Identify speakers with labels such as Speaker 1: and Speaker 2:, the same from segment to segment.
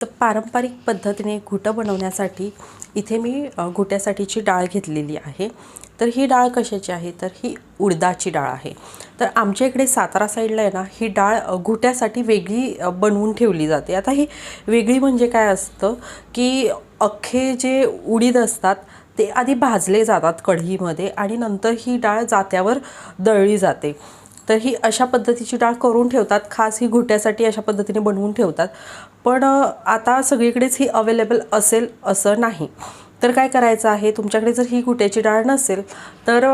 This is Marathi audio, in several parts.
Speaker 1: तर पारंपरिक पद्धतीने घुटं बनवण्यासाठी इथे मी घोट्यासाठीची घुट्यासाठीची डाळ घेतलेली आहे. तर ही डाळ कशाची आहे? तर ही उडदाची डाळ आहे. तर आमच्या इकडे सातारा साईडला आहे ना ही डाळ घुट्यासाठी वेगळी बनवून ठेवली जाते. आता ही वेगळी म्हणजे काय असतं की अख्खे जे उडीद असतात ते आधी भाजले जातात कढईमध्ये आणि नंतर ही डाळ जात्यावर दळली जाते. तर ही अशा पद्धतीची डाळ करून ठेवतात. खास ही घुट्यासाठी अशा पद्धतीने बनवून ठेवतात. पण आता सगळीकडेच ही अवेलेबल असेल असं नाही. तर काय करायचं आहे? तुमच्याकडे जर ही कुट्याची डाळ नसेल तर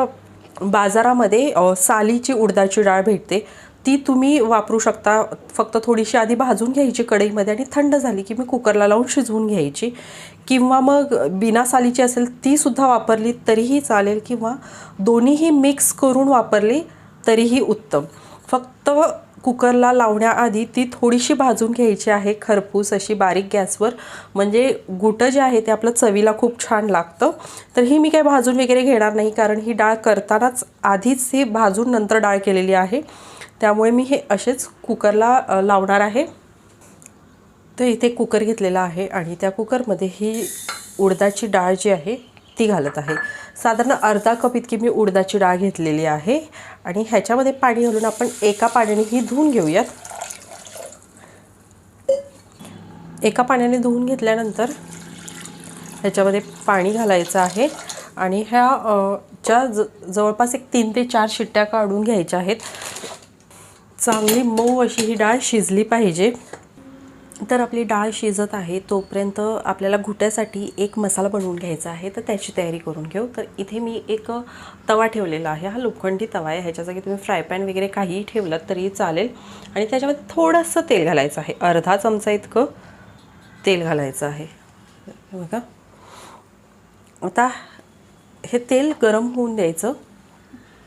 Speaker 1: बाजारामध्ये सालीची उडदाची डाळ भेटते. ती तुम्ही वापरू शकता. फक्त थोडीशी आधी भाजून घ्यायची कढईमध्ये आणि थंड झाली की मी कुकरला लावून शिजवून घ्यायची. किंवा मग बिना सालीची असेल तीसुद्धा वापरली तरीही चालेल किंवा दोन्हीही मिक्स करून वापरली तरीही उत्तम. फक्त कुकरला लावण्याआधी ती थोडीशी भाजून घ्यायची आहे खरपूस अशी बारीक गॅसवर. म्हणजे गुटं जे आहे ते आपलं चवीला खूप छान लागतं. तर ही मी काही भाजून वगैरे घेणार नाही कारण ही डाळ करतानाच आधीच ही भाजून नंतर डाळ केलेली आहे. त्यामुळे मी हे असेच कुकरला लावणार आहे. तर इथे कुकर घेतलेला आहे आणि त्या कुकरमध्ये ही उडदाची डाळ जी आहे ती घालत आहे. साधारण अर्धा कप इतकी मी उडदाची डाळ घेतलेली आहे. आणि ह्याच्यामध्ये पाणी घालून आपण एका पाण्याने ही धुवून घेऊयात. एका पाण्याने धुवून घेतल्यानंतर ह्याच्यामध्ये पाणी घालायचं आहे. आणि ह्या च्या ज जवळपास एक तीन ते चार शिट्ट्या काढून घ्यायच्या आहेत. चांगली मऊ अशी ही डाळ शिजली पाहिजे. तर आपली डाळ शिजत आहे तोपर्यंत आपल्याला घुट्यासाठी एक मसाला बनवून घ्यायचा आहे तर त्याची तयारी करून घेऊ. तर इथे मी एक तवा ठेवलेला आहे. हा लोखंडी तवा आहे. ह्याच्या जागी तुम्ही फ्राय पॅन वगैरे काहीही ठेवलं तरी चालेल. आणि त्याच्यामध्ये थोडंसं तेल घालायचं आहे. अर्धा चमचा इतकं तेल घालायचं आहे. बघा. आता हे तेल गरम होऊन द्यायचं.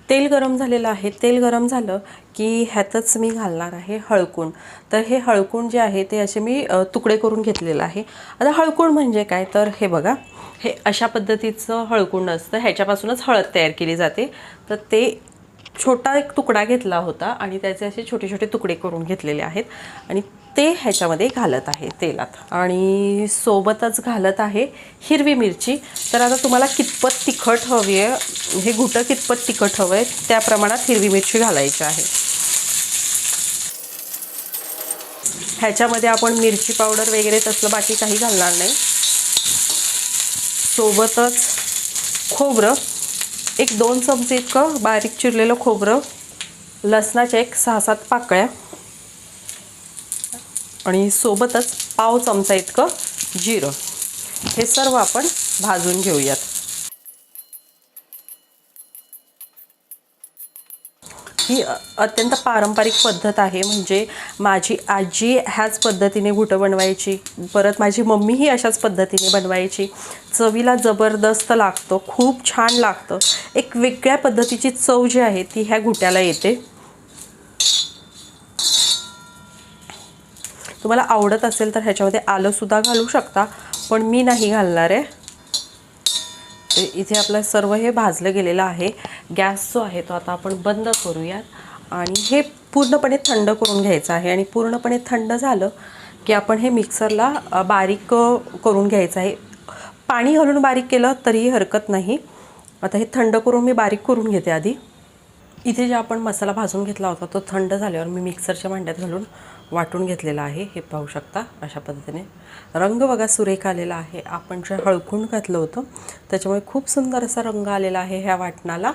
Speaker 1: तेल गरम झालेलं आहे. तेल गरम झालं की ह्यातच मी घालणार आहे हळकूण. तर हे हळकूण जे आहे ते असे मी तुकडे करून घेतलेलं आहे. आता हळकूण म्हणजे काय? तर हे बघा हे अशा पद्धतीचं हळकूण असतं. ह्याच्यापासूनच हळद तयार केली जाते. तर ते छोटा एक तुकडा घेतला होता आणि त्याचे असे छोटे छोटे तुकडे करून घेतलेले आहेत. आणि ते ह्याच्यामध्ये घालत आहे तेलात. आणि सोबतच घालत आहे हिरवी मिरची. तर आता तुम्हाला कितपत तिखट हवी आहे हे घुटं कितपत तिखट हवं आहे त्या प्रमाणात हिरवी मिरची घालायची आहे. ह्याच्यामध्ये आपण मिरची पावडर वगैरे तसलं बाकी काही घालणार नाही. सोबतच खोबरं एक दोन चमचे इतकं बारीक चिरलेलं खोबरं लसणाच्या एक सहा सात पाकळ्या आणि सोबतच पाव चमचा इतकं जिरं. हे सर्व आपण भाजून घेऊयात. ही अत्यंत पारंपरिक पद्धत आहे. म्हणजे माझी आजी ह्याच पद्धतीने घुटं बनवायची परत माझी मम्मीही अशाच पद्धतीने बनवायची. चवीला जबरदस्त लागतं खूप छान लागतं. एक वेगळ्या पद्धतीची चव जी आहे ती ह्या घुट्याला येते. तुम्हाला आवडत असेल तर ह्याच्यामध्ये आलंसुद्धा घालू शकता पण मी नाही घालणार आहे. ते इथे आपलं सर्व हे भाजलं गेलेलं आहे. गॅस जो आहे तो आता आपण बंद करूयात. आणि हे पूर्णपणे थंड करून घ्यायचं आहे. आणि पूर्णपणे थंड झालं की आपण हे मिक्सरला बारीक करून घ्यायचं आहे. पाणी घालून बारीक केलं तरीही हरकत नाही. आता हे थंड करून मी बारीक करून घेते आधी. इथे जे आपण मसाला भाजून घेतला होता तो थंड झाल्यावर मी मिक्सरच्या भांड्यात घालून वाटून घेतलेला आहे हे पाहू शकता अशा पद्धतीने. रंग बघा सुरेख आलेला आहे. आपण जे हळकून घातलं होतं त्याच्यामुळे खूप सुंदर असा रंग आलेला आहे ह्या वाटणाला.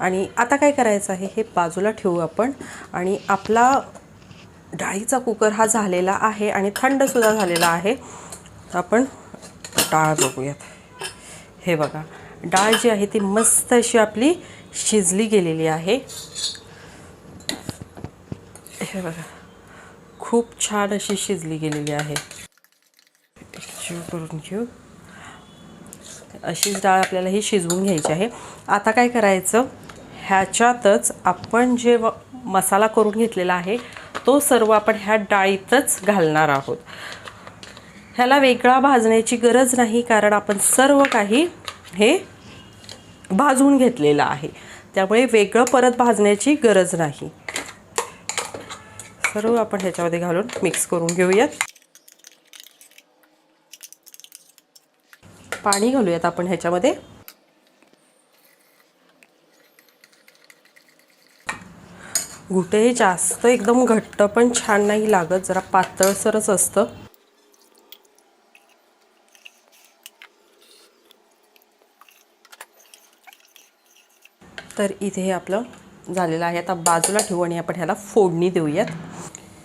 Speaker 1: आणि आता काय करायचं आहे हे बाजूला ठेवू आपण. आणि आपला डाळीचा कुकर हा झालेला आहे आणि थंडसुद्धा झालेला आहे. आपण डाळ बघूयात. हे बघा डाळ जी आहे ती मस्त अशी आपली शिजली गेलेली आहे. हे बघा. खूप छान अशी शिजली गेलेली आहे. शिव करून घेऊ. अशीच डाळ आपल्याला ही शिजवून घ्यायची आहे. आता काय करायचं? ह्याच्यातच आपण जे मसाला करून घेतलेला आहे तो सर्व आपण ह्या डाळीतच घालणार आहोत. ह्याला वेगळा भाजण्याची गरज नाही कारण आपण सर्व काही हे भाजून घेतलेलं आहे. त्यामुळे वेगळं परत भाजण्याची गरज नाही. सर्व आपण ह्याच्यामध्ये घालून. मिक्स करून घेऊयात. पाणी घालूयात आपण ह्याच्यामध्ये. घुटे हे जास्त एकदम घट्ट पण छान नाही लागत जरा पातळसरच असतं. तर इथे हे आपलं झालेलं आहे. आता बाजूला ठेवू आणि आपण ह्याला फोडणी देऊयात.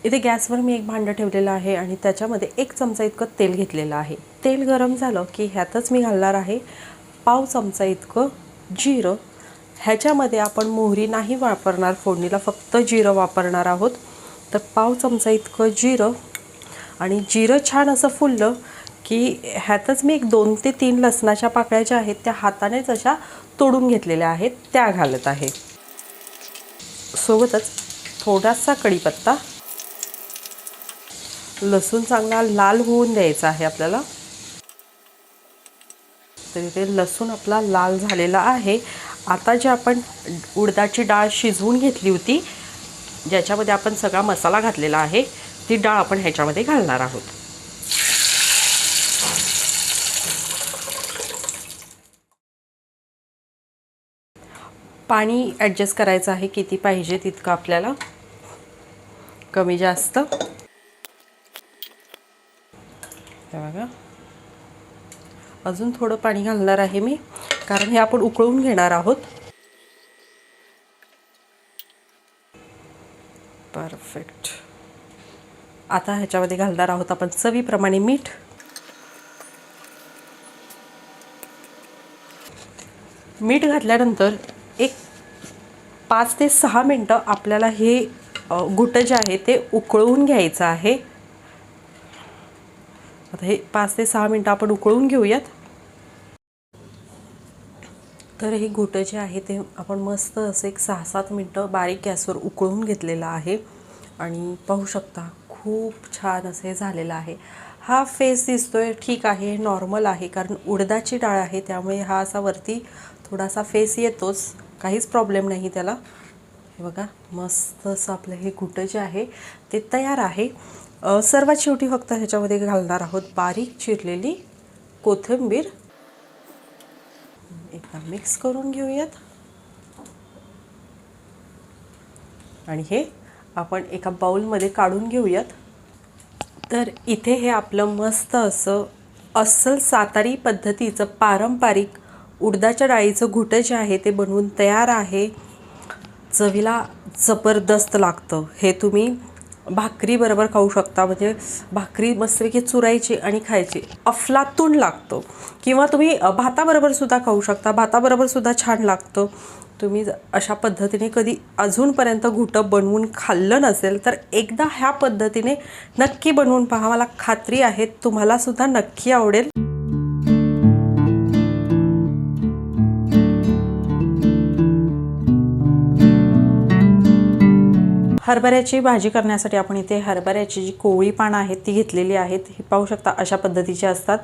Speaker 1: इथे गॅसवर मी एक भांडं ठेवलेलं आहे आणि त्याच्यामध्ये एक चमचा इतकं तेल घेतलेलं आहे. तेल गरम झालं की ह्यातच मी घालणार आहे पाव चमचा इतकं जिरं. ह्याच्यामध्ये आपण मोहरी नाही वापरणार फोडणीला फक्त जिरं वापरणार आहोत. तर पाव चमचा इतकं जिरं आणि जिरं छान असं फुललं की ह्यातच मी एक दोन ते तीन लसणाच्या पाकळ्या ज्या आहेत त्या हातानेच अशा तोडून घेतलेल्या आहेत त्या घालत आहे. सोबतच थोडासा कढीपत्ता लसूण चांगला लाल होऊन द्यायचा आहे आपल्याला. तर इथे लसूण आपला लाल झालेला आहे. आता जे आपण उडदाची डाळ शिजवून घेतली होती ज्याच्यामध्ये आपण सगळा मसाला घातलेला आहे ती डाळ आपण ह्याच्यामध्ये घालणार आहोत. पाणी ॲडजस्ट करायचं आहे किती पाहिजे तितकं आपल्याला. कमी जास्त. हे बघा. अजून थोडं पाणी घालणार आहे मी कारण हे आपण उकळून घेणार आहोत. परफेक्ट आता ह्याच्यामध्ये घालणार आहोत आपण चवीप्रमाणे मीठ. मीठ घातल्यानंतर एक पाच ते सहा मिनटं आपल्याला हे गुटं जे आहे ते उकळवून घ्यायचं आहे. आता हे पाच ते सहा मिनटं आपण उकळून घेऊयात. तर हे घुटं जे आहे ते आपण मस्त असं एक सहा सात मिनटं बारीक गॅसवर उकळून घेतलेलं आहे. आणि पाहू शकता खूप छान असे झालेलं आहे. हा फेस दिसतोय ठीक आहे नॉर्मल आहे कारण उडदाची डाळ आहे त्यामुळे हा असा वरती थोडासा फेस येतोच. काहीच प्रॉब्लेम नाही त्याला. हे बघा मस्त असं आपलं हे घुटं जे आहे ते तयार आहे. सर्वात शेवटी फक्त ह्याच्यामध्ये घालणार आहोत बारीक चिरलेली कोथिंबीर. एकदा मिक्स करून घेऊयात. आणि हे आपण एका बाऊलमध्ये काढून घेऊयात. तर इथे हे आपलं मस्त असं अस्सल सातारी पद्धतीचं पारंपरिक उडदाच्या डाळीचं घुटं जे आहे ते बनवून तयार आहे. चवीला जबरदस्त लागतं. हे तुम्ही भाकरीबरोबर खाऊ शकता. म्हणजे भाकरी मस्तपैकी चुरायची आणि खायची. अफलातून लागतो. किंवा तुम्ही भाताबरोबरसुद्धा खाऊ शकता. भाताबरोबरसुद्धा छान लागतं. तुम्ही अशा पद्धतीने कधी अजूनपर्यंत घुटं बनवून खाल्लं नसेल तर एकदा ह्या पद्धतीने नक्की बनवून पहा. मला खात्री आहे तुम्हालासुद्धा नक्की आवडेल. हरभऱ्याची भाजी करण्यासाठी आपण इथे हरभऱ्याची जी कोवळी पानं आहेत ती घेतलेली आहेत. ही पाहू शकता अशा पद्धतीची असतात.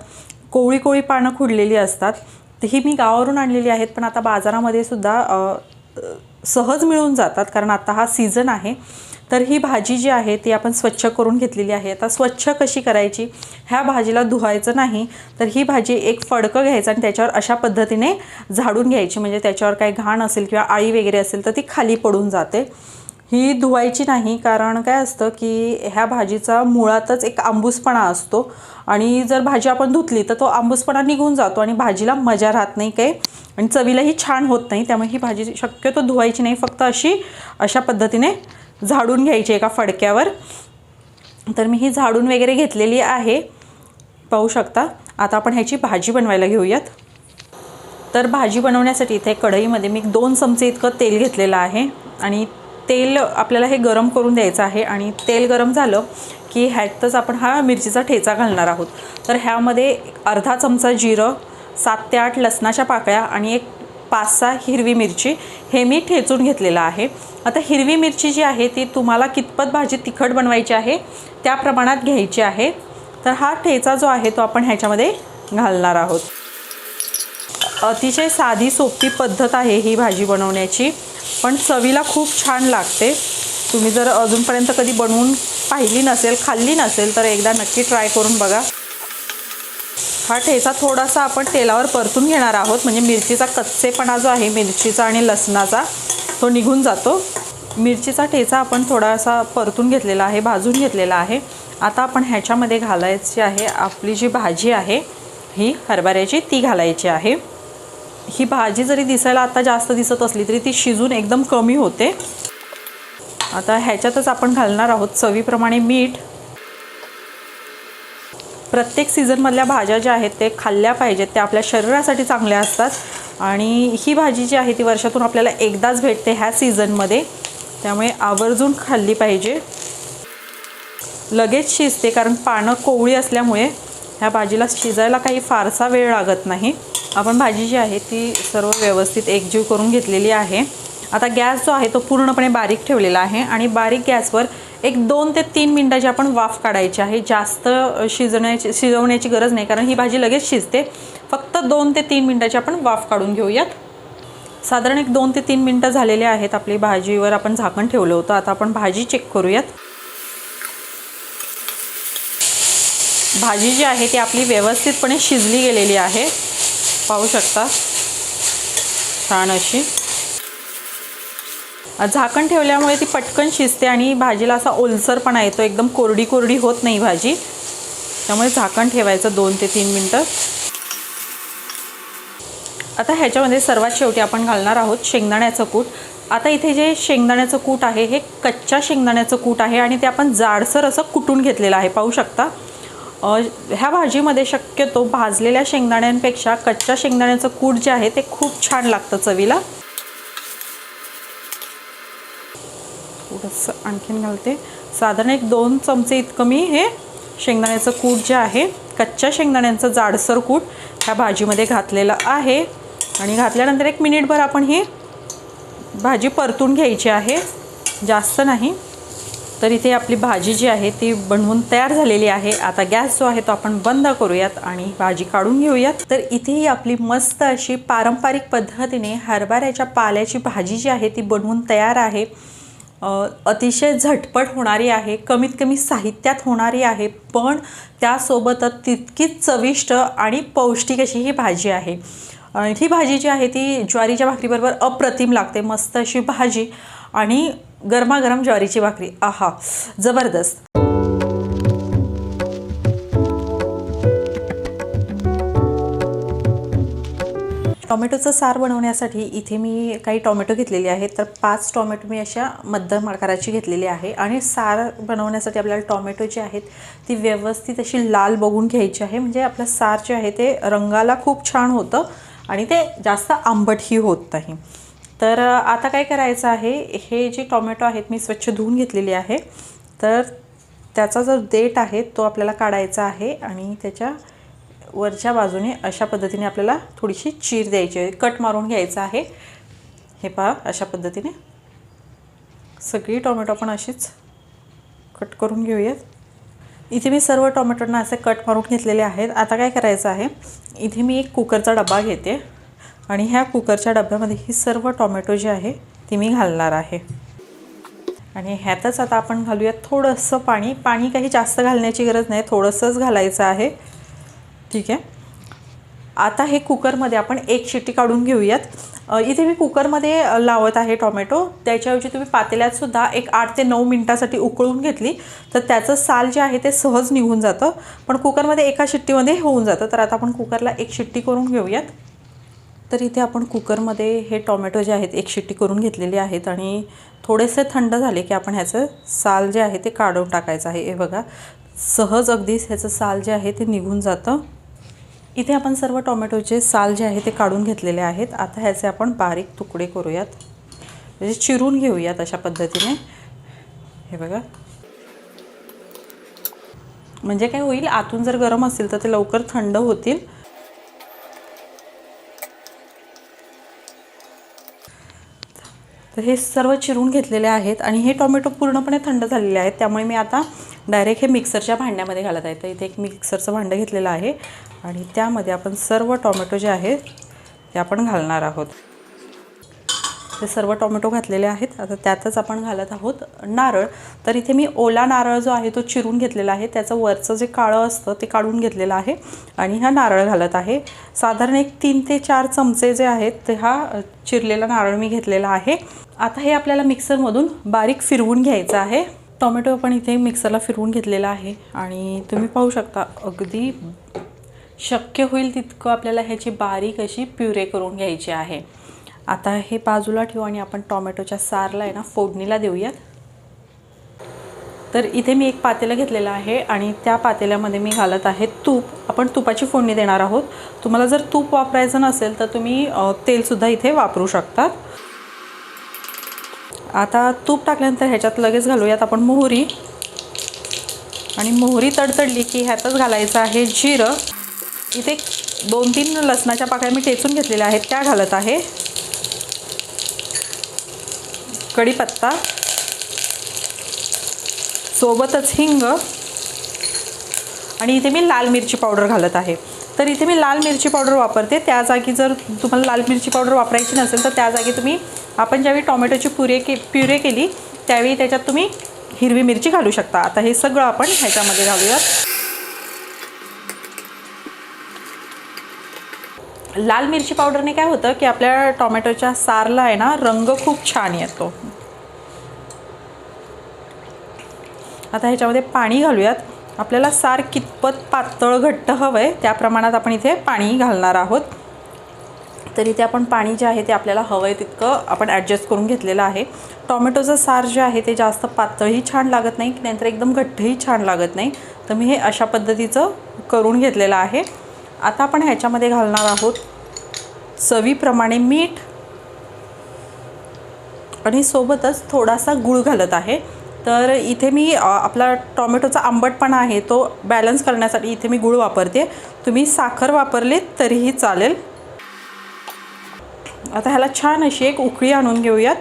Speaker 1: कोवळी कोवळी पानं खुडलेली असतात. तर ही मी गावावरून आणलेली आहेत पण आता बाजारामध्ये सुद्धा सहज मिळून जातात कारण आता हा सीझन आहे. तर ही भाजी जी आहे ती आपण स्वच्छ करून घेतलेली आहे. आता स्वच्छ कशी करायची? ह्या भाजीला धुवायचं नाही तर ही भाजी एक फडकं घ्यायचं आणि त्याच्यावर अशा पद्धतीने झाडून घ्यायची. म्हणजे त्याच्यावर काही घाण असेल किंवा आळी वगैरे असेल तर ती खाली पडून जाते. ही धुवायची नाही कारण काय असतं की ह्या भाजीचा मुळातच एक आंबूसपणा असतो आणि जर भाजी आपण धुतली तर तो आंबूसपणा निघून जातो आणि भाजीला मजा राहत नाही काही आणि चवीलाही छान होत नाही. त्यामुळे ही भाजी शक्यतो धुवायची नाही फक्त अशी अशा पद्धतीने झाडून घ्यायची एका फडक्यावर. तर मी ही झाडून वगैरे घेतलेली आहे. पाहू शकता. आता आपण ह्याची भाजी बनवायला घेऊयात. तर भाजी बनवण्यासाठी इथे कढईमध्ये मी दोन चमचे इतकं तेल घेतलेलं आहे आणि तेल आपल्याला हे गरम करून द्यायचं आहे आणि तेल गरम झालं की ह्यातच आपण हा मिरचीचा ठेचा घालणार आहोत. तर ह्यामध्ये अर्धा चमचा जिरं सात ते आठ लसणाच्या पाकळ्या आणि एक पाच सहा हिरवी मिरची हे मी ठेचून घेतलेलं आहे. आता हिरवी मिरची जी आहे ती तुम्हाला कितपत भाजी तिखट बनवायची आहे त्या प्रमाणात घ्यायची आहे. तर हा ठेचा जो आहे तो आपण ह्याच्यामध्ये घालणार आहोत. अतिशय साधी सोपी पद्धत आहे ही भाजी बनवण्याची. पण चवीला खूप छान लागते. तुम्ही जर अजूनपर्यंत कधी बनवून पाहिली नसेल खाल्ली नसेल तर एकदा नक्की ट्राय करून बघा.
Speaker 2: हा ठेचा थोडासा आपण तेलावर परतून घेणार आहोत. म्हणजे मिरचीचा कच्चेपणा जो आहे मिरचीचा आणि लसणाचा तो निघून जातो. मिरचीचा ठेचा आपण थोडासा परतून घेतलेला आहे भाजून घेतलेला आहे. आता आपण ह्याच्यामध्ये घालायची आहे आपली जी भाजी आहे ही हरभऱ्याची ती घालायची आहे. ही भाजी जरी दिसायला आता जास्त दिसत असली तरी ती शिजून एकदम कमी होते. आता ह्याच्यातच आपण घालणार आहोत चवीप्रमाणे मीठ. प्रत्येक सीझनमधल्या भाज्या ज्या आहेत ते खाल्ल्या पाहिजेत त्या आपल्या शरीरासाठी चांगल्या असतात. आणि ही भाजी जी आहे ती वर्षातून आपल्याला एकदाच भेटते ह्या सीझनमध्ये. त्यामुळे आवर्जून खाल्ली पाहिजे. लगेच शिजते कारण पानं कोवळी असल्यामुळे ह्या भाजीला शिजायला काही फारसा वेळ लागत नाही. आपण भाजी जी आहे ती सर्व व्यवस्थित एकजीव करून घेतलेली आहे. आता गॅस जो आहे तो पूर्णपणे बारीक ठेवलेला आहे आणि बारीक गॅसवर एक दोन ते तीन मिनटाची आपण वाफ काढायची आहे. जास्त शिजण्याची शिजवण्याची गरज नाही कारण ही भाजी लगेच शिजते. फक्त दोन ते तीन मिनटाची आपण वाफ काढून घेऊयात. साधारण एक दोन ते तीन मिनटं झालेले आहेत आपली भाजीवर आपण झाकण ठेवलं होतं. आता आपण भाजी चेक करूयात. भाजी जी आहे ती आपली व्यवस्थितपणे शिजली गेलेली आहे. पाहू शकता. छान अशी. झाकण ठेवल्यामुळे ती पटकन शिजते आणि भाजीला असा ओलसरपणा येतो. एकदम कोरडी कोरडी होत नाही भाजी. त्यामुळे झाकण ठेवायचं दोन ते तीन मिनटं. आता ह्याच्यामध्ये सर्वात शेवटी आपण घालणार आहोत शेंगदाण्याचं कूट. आता इथे जे शेंगदाण्याचं कूट आहे हे कच्च्या शेंगदाण्याचं कूट आहे आणि ते आपण जाडसर असं कुटून घेतलेलं आहे. पाहू शकता. ह्या भाजीमध्ये शक्यतो भाजलेल्या शेंगदाण्यांपेक्षा कच्च्या शेंगदाण्याचं कूट जे आहे ते खूप छान लागतं चवीला. थोडंसं आणखीन घालते. साधारण एक दोन चमचे इतकं मी हे शेंगदाण्याचं कूट जे आहे कच्च्या शेंगदाण्यांचं जाडसर कूट ह्या भाजीमध्ये घातलेलं आहे. आणि घातल्यानंतर एक मिनिटभर आपण ही भाजी परतून घ्यायची आहे. जास्त नाही. तर इथे आपली भाजी जी आहे ती बनवून तयार झालेली आहे. आता गॅस जो आहे तो आपण बंद करूयात आणि भाजी काढून घेऊयात. तर इथेही आपली मस्त अशी पारंपरिक पद्धतीने हरभऱ्याच्या पाल्याची भाजी जी आहे ती बनवून तयार आहे. अतिशय झटपट होणारी आहे कमीत कमी साहित्यात होणारी आहे पण त्यासोबतच तितकीच चविष्ट आणि पौष्टिक अशी ही भाजी आहे. ही भाजी जी आहे ती ज्वारीच्या भाकरीबरोबर अप्रतिम लागते मस्त अशी भाजी. आणि गरमागरम ज्वारीची भाकरी. आहा जबरदस्त. टॉमॅटोचं सार बनवण्यासाठी इथे मी काही टॉमॅटो घेतलेले आहेत तर पाच टॉमॅटो मी अशा मध्यम आकाराची घेतलेली आहे. आणि सार बनवण्यासाठी आपल्याला टॉमॅटो जे आहेत ती व्यवस्थित अशी लाल बघून घ्यायची आहे. म्हणजे आपलं सार जे आहे ते रंगाला खूप छान होतं आणि ते जास्त आंबटही होत नाही. तर आता काय करायचं आहे हे जे टॉमॅटो आहेत मी स्वच्छ धुवून घेतलेली आहे. तर त्याचा जो देठ आहे तो आपल्याला काढायचा आहे आणि त्याच्या वरच्या बाजूने अशा पद्धतीने आपल्याला थोडीशी चीर द्यायची आहे. कट मारून घ्यायचं आहे. हे पहा अशा पद्धतीने. सगळी टोमॅटो आपण अशीच कट करून घेऊयात. इथे मी सर्व टॉमॅटोंना असे कट मारून घेतलेले आहेत. आता काय करायचं आहे इथे मी एक कुकरचा डबा घेते. आणि ह्या कुकरच्या डब्यामध्ये ही सर्व टोमॅटो जी आहे ती मी घालणार आहे. आणि ह्यातच आता आपण घालूयात थोडंसं पाणी. पाणी काही जास्त घालण्याची गरज नाही थोडंसंच घालायचं आहे. ठीक आहे? आता हे कुकरमध्ये आपण एक शिट्टी काढून घेऊयात. इथे मी कुकरमध्ये लावत आहे टोमॅटो. त्याच्याऐवजी तुम्ही पातेल्यातसुद्धा एक आठ ते नऊ मिनटासाठी उकळून घेतली तर त्याचं साल जे आहे ते सहज निघून जातं. पण कुकरमध्ये एका शिट्टीमध्ये होऊन जातं. तर आता आपण कुकरला एक शिट्टी करून घेऊयात. तर इथे आपण कुकरमध्ये हे टॉमॅटो जे आहेत एक शिट्टी करून घेतलेले आहेत आणि थोडेसे थंड झाले की आपण ह्याचं साल जे आहे ते काढून टाकायचं आहे. हे बघा सहज अगदीच ह्याचं साल जे आहे ते निघून जातं. इथे आपण सर्व टोमॅटोचे साल जे आहे ते काढून घेतलेले आहेत. आता ह्याचे आपण बारीक तुकडे करूयात. म्हणजे चिरून घेऊयात अशा पद्धतीने. हे बघा. म्हणजे काय होईल आतून जर गरम असेल तर ते लवकर थंड होतील. तर हे सर्व चिरून घेतलेले आहेत आणि हे टोमॅटो पूर्णपणे थंड झालेले आहेत. त्यामुळे मी आता डायरेक्ट हे मिक्सरच्या भांड्यामध्ये घालत आहे. तर इथे एक मिक्सरचं भांडं घेतलेलं आहे आणि त्यामध्ये आपण सर्व टोमॅटो जे आहेत ते आपण घालणार आहोत. ते सर्व टोमॅटो घातलेले आहेत. आता त्यातच आपण घालत आहोत नारळ. तर इथे मी ओला नारळ जो आहे तो चिरून घेतलेला आहे. त्याचं वरचं जे काळं असतं ते काढून घेतलेलं आहे आणि हा नारळ घालत आहे. साधारण एक तीन ते चार चमचे जे आहेत ते हा चिरलेला नारळ मी घेतलेला आहे. आता हे आपल्याला मिक्सरमधून बारीक फिरवून घ्यायचं आहे. टोमॅटो आपण इथे मिक्सरला फिरवून घेतलेला आहे. आणि तुम्ही पाहू शकता अगदी शक्य होईल तितकं आपल्याला ह्याची बारीक अशी प्युरे करून घ्यायची आहे. आता हे बाजूला ठेवू आणि आपण टोमॅटोच्या सारला आहे ना फोडणीला देऊयात. तर इथे मी एक पातेलं घेतलेलं आहे आणि त्या पातेल्यामध्ये मी घालत आहे तूप. आपण तुपाची फोडणी देणार आहोत. तुम्हाला जर तूप वापरायचं नसेल तर तुम्ही तेलसुद्धा इथे वापरू शकतात. आता तूप टाकल्यानंतर ह्याच्यात लगेच घालूयात आपण मोहरी. आणि मोहरी तडतडली की ह्यातच घालायचं आहे जिरं. इथे दोन तीन लसणाच्या पाकळ्या मी टेचून घेतलेल्या आहेत त्या घालत आहे. कढीपत्ता. सोबतच हिंग. आणि इथे मी लाल मिरची पावडर घालत आहे. तर इथे मी लाल मिरची पावडर वापरते त्या जागी जर तुम्हाला लाल मिरची पावडर वापरायची नसेल तर त्या जागी तुम्ही आपण ज्यावेळी टोमॅटोची पुरे के प्युरे केली त्यावेळी त्याच्यात तुम्ही हिरवी मिरची घालू शकता. आता हे सगळं आपण ह्याच्यामध्ये घालूयात. लाल मिरची पावडरने काय होतं की आपल्या टोमॅटोच्या सारला आहे ना रंग खूप छान येतो. आता ह्याच्यामध्ये पाणी घालूयात. आपल्याला सार कितपत पातळ घट्ट हवं आहे त्या प्रमाणात आपण इथे पाणी घालणार आहोत. तर इथे आपण पाणी जे आहे ते आपल्याला हवं आहे तितकं आपण ॲडजस्ट करून घेतलेलं आहे. टॉमॅटोचं सार जे आहे ते जास्त पातळही छान लागत नाही नंतर एकदम घट्टही छान लागत नाही. तर मी हे अशा पद्धतीचं करून घेतलेलं आहे. आता आपण ह्याच्यामध्ये घालणार आहोत चवीप्रमाणे मीठ. आणि सोबतच थोडासा गूळ घालत आहे. तर इथे मी आपला टॉमॅटोचा आंबटपणा आहे तो बॅलन्स करण्यासाठी इथे मी गूळ वापरते. तुम्ही साखर वापरली तरीही चालेल. आता ह्याला छान अशी एक उकळी आणून घेऊयात.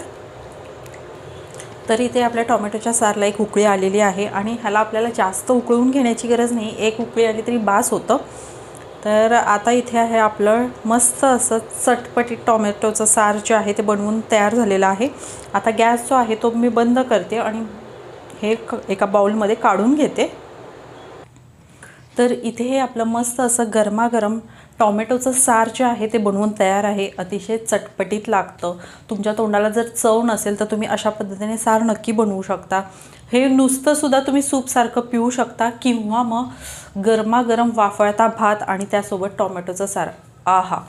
Speaker 2: तर इथे आपल्या टोमॅटोच्या सारला एक उकळी आलेली आहे आणि ह्याला आपल्याला जास्त उकळून घेण्याची गरज नाही. एक उकळी आली तरी बास होतं. तर आता इथे आहे आपलं मस्त असं चटपटीत टोमॅटोचं सार जे आहे ते बनवून तयार झालेलं आहे. आता गॅस जो आहे तो मी बंद करते आणि हे क एका बाउलमध्ये काढून घेते. तर इथे हे आपलं मस्त असं गरमागरम टॉमॅटोचं सार जे आहे ते बनवून तयार आहे अतिशय चटपटीत लागतं. तुमच्या तोंडाला जर चव नसेल तर तुम्ही अशा पद्धतीने सार नक्की बनवू शकता. हे नुसतंसुद्धा तुम्ही सूपसारखं पिऊ शकता किंवा मग गरमागरम वाफळता भात आणि त्यासोबत टॉमॅटोचं सार. आहा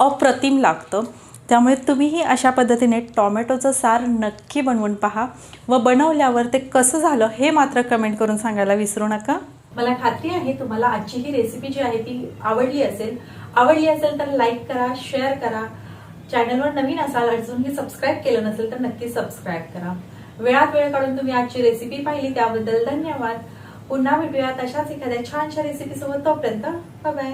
Speaker 2: अप्रतिम लागतं. त्यामुळे तुम्हीही अशा पद्धतीने टॉमॅटोचं सार नक्की बनवून पहा व बनवल्यावर ते कसं झालं हे मात्र कमेंट करून सांगायला विसरू नका.
Speaker 3: मला खात्री आहे तुम्हाला आजची ही रेसिपी जी आहे ती आवडली असेल आवडली असेल तर लाईक करा शेअर करा. चॅनलवर नवीन असाल अजूनही सबस्क्राईब केलं नसेल तर नक्की सबस्क्राईब करा. वेळात वेळ काढून तुम्ही आजची रेसिपी पाहिली त्याबद्दल धन्यवाद. पुन्हा भेटूयात अशाच एखाद्या छानशा रेसिपी सोबत. तोपर्यंत बाय